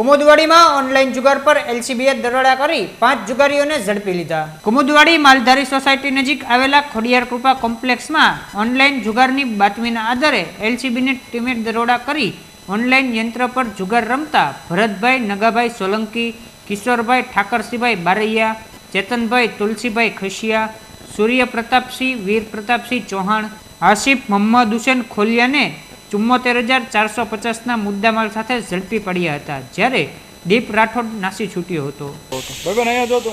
કુમુદવાડીમાં online જુગાર પર એલસીબીએ દરોડા કરી પાંચ જુગારીઓને ઝડપી લીધા. કુમુદવાડી માલધારી સોસાયટી નજીક આવેલા ખોડિયાર કૃપા કોમ્પ્લેક્સમાં ઓનલાઈન જુગારની બાતમીના આધારે એલસીબીની ટીમે દરોડા કરી ઓનલાઈન યંત્ર પર જુગાર રમતા ભરતભાઈ, નગાભાઈ સોલંકી, કિશોરભાઈ ઠાકરસિંહભાઈ બારૈયા, ચેતનભાઈ તુલસીભાઈ ખસિયા સૂર્ય પ્રતાપસિંહ વીર પ્રતાપસિંહ ચૌહાણ, આસિફ, મોહમ્મદ હુસેન ખોલિયાને ચુમ્મોતેર હજાર ચારસો પચાસના મુદ્દામાલ સાથે ઝડપી પડ્યા હતા જ્યારે દીપ રાઠોડ નાસી છૂટ્યો હતો. ભાઈ અહીંયા જો તો.